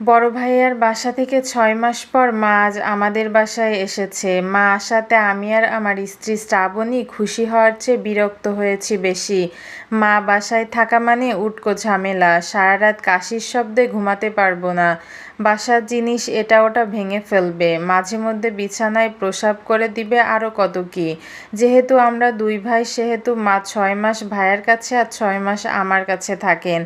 বড় ভাইয়ার বাসা থেকে ছয় মাস পর মা আজ আমাদের বাসায় এসেছে। মা আসাতে আমি আর আমার স্ত্রী শ্রাবণী খুশি হওয়ার চেয়ে বিরক্ত হয়েছি বেশি। মা বাসায় থাকা মানে উটকো ঝামেলা সারা রাত কাশির শব্দে ঘুমাতে পারব না। বাসার জিনিস এটা ওটা ভেঙে ফেলবে। মাঝে মধ্যে বিছানায় প্রসাব করে দিবে আরও কত কি। যেহেতু আমরা দুই ভাই, সেহেতু মা ছয় মাস ভাইয়ার কাছে আর ছয় মাস আমার কাছে থাকেন।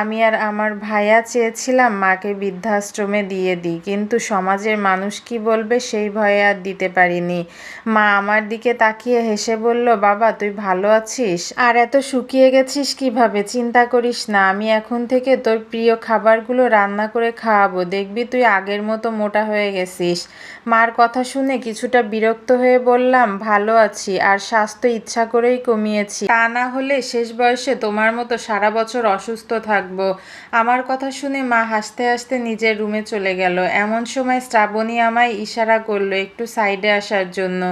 আমি আর আমার ভাইয়া চেয়েছিলাম মাকে বৃদ্ধাশ্রমে দিয়ে দিই, কিন্তু সমাজের মানুষ কি বলবে সেই ভয়ে আর দিতে পারিনি। মা আমার দিকে তাকিয়ে হেসে বলল, বাবা, তুই ভালো আছিস? আর এত শুকিয়ে গেছিস কীভাবে? চিন্তা করিস না, আমি এখন থেকে তোর প্রিয় খাবারগুলো রান্না করে খাওয়াবো। দেখবি তুই আগের মতো মোটা হয়ে গেছিস। মার কথা শুনে কিছুটা বিরক্ত হয়ে বললাম, ভালো আছি, আর স্বাস্থ্য ইচ্ছা করেই কমিয়েছি। তা না হলে শেষ বয়সে তোমার মতো সারা বছর অসুস্থ থাকব। আমার কথা শুনে মা হাসতে হাসতে নিজের রুমে চলে গেল। এমন সময় শ্রাবণী আমায় ইশারা করল একটু সাইডে আসার জন্য।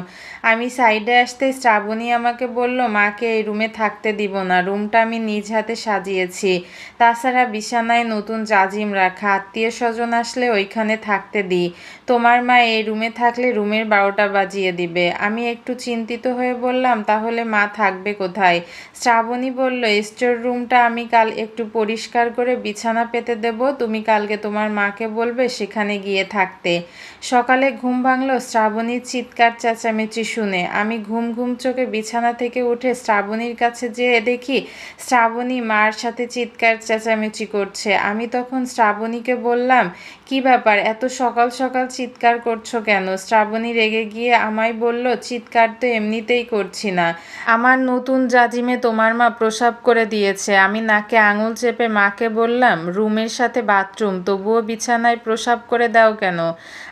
আমি সাইডে আসতে শ্রাবণী আমাকে বলল, মাকে এই রুমে থাকতে দিব না, রুমটা আমি নিজ হাতে সাজিয়েছি। তাছাড়া বিছানায় নতুন জাজিম রাখা, আত্মীয় স্বজন আসলে ওইখানে থাকতে দিই। তোমার মা এই রুমে থাকলে রুমের বারোটা বাজিয়ে দিবে। আমি একটু চিন্তিত হয়ে বললাম, তাহলে মা থাকবে কোথায়? শ্রাবণী বলল স্টোর রুমটা আমি কাল একটু পরিষ্কার করে বিছানা পেতে দেব। তুমি কালকে তোমার মাকে বলবে সেখানে গিয়ে থাকতে। সকালে ঘুম ভাঙলো শ্রাবণীর চিৎকার চেঁচামেচি শুনে। আমি ঘুম ঘুম চোখে বিছানা থেকে উঠে শ্রাবণীর কাছে যেয়ে দেখি শ্রাবণী মার সাথে চিৎকার চেঁচামেচি করছে। আমি তখন শ্রাবণীকে বললাম কি ব্যাপার? এত সকাল সকাল চিৎকার করছ কেন? শ্রাবণী রেগে গিয়ে আমায় বলল, চিৎকার তো এমনিতেই করছি না। আমার নতুন জাজিমে তোমার মা প্রসাব করে দিয়েছে। আমি নাকে আঙুল চেপে মাকে বললাম, রুমের সাথে বাথরুম, তবুও বিছানায় প্রসাব করে দাও কেন?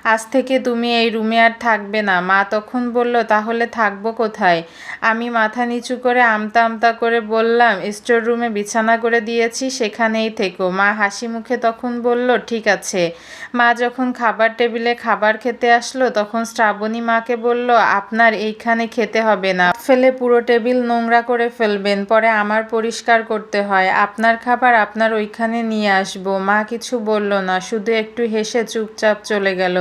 আজ থেকে তুমি এই রুমে আর থাকবে না। মা তখন বলল, তাহলে থাকব কোথায়? আমি মাথা নিচু করে আমতা আমতা করে বললাম, স্টোর রুমে বিছানা করে দিয়েছি, সেখানেই থেকো। মা হাসি মুখে তখন বলল, ঠিক আছে। মা যখন খাবার টেবিলে খাবার খেতে আসলো, তখন শ্রাবণী মাকে বলল, আপনার এইখানে খেতে হবে না। ফেলে পুরো টেবিল নোংরা করে ফেলবেন, পরে আমার পরিষ্কার করতে হয়। আপনার খাবার আপনার ওইখানে নিয়ে আসব। মা কিছু বলল না, শুধু একটু হেসে চুপচাপ চলে গেল।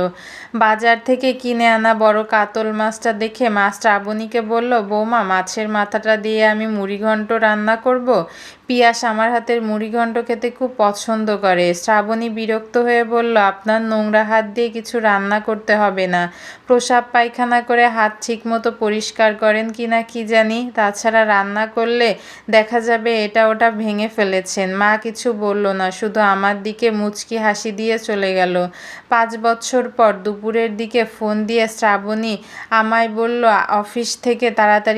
বাজার থেকে কিনে আনা বড় কাতল মাছটা দেখে মা শ্রাবণীকে বলল, বৌমা, মাছের মাথাটা দিয়ে আমি মুড়িঘণ্ট রান্না করব? পিয়াস আমার হাতের মুড়িঘণ্ট খেতে খুব পছন্দ করে। শ্রাবণী বিরক্ত হয়ে বলল, আপনার নোংরা হাত দিয়ে কিছু রান্না করতে হবে না। প্রসাব পায়খানা করে হাত ঠিকমতো পরিষ্কার করেন কি না কি জানি। তাছাড়া রান্না করলে দেখা যাবে এটা ওটা ভেঙে ফেলেছেন। মা কিছু বলল না, শুধু আমার দিকে মুচকি হাসি দিয়ে চলে গেল। পাঁচ বছর পর দুপুরের দিকে ফোন দিয়ে শ্রাবণী আমায় বলল, অফিস থেকে তাড়াতাড়ি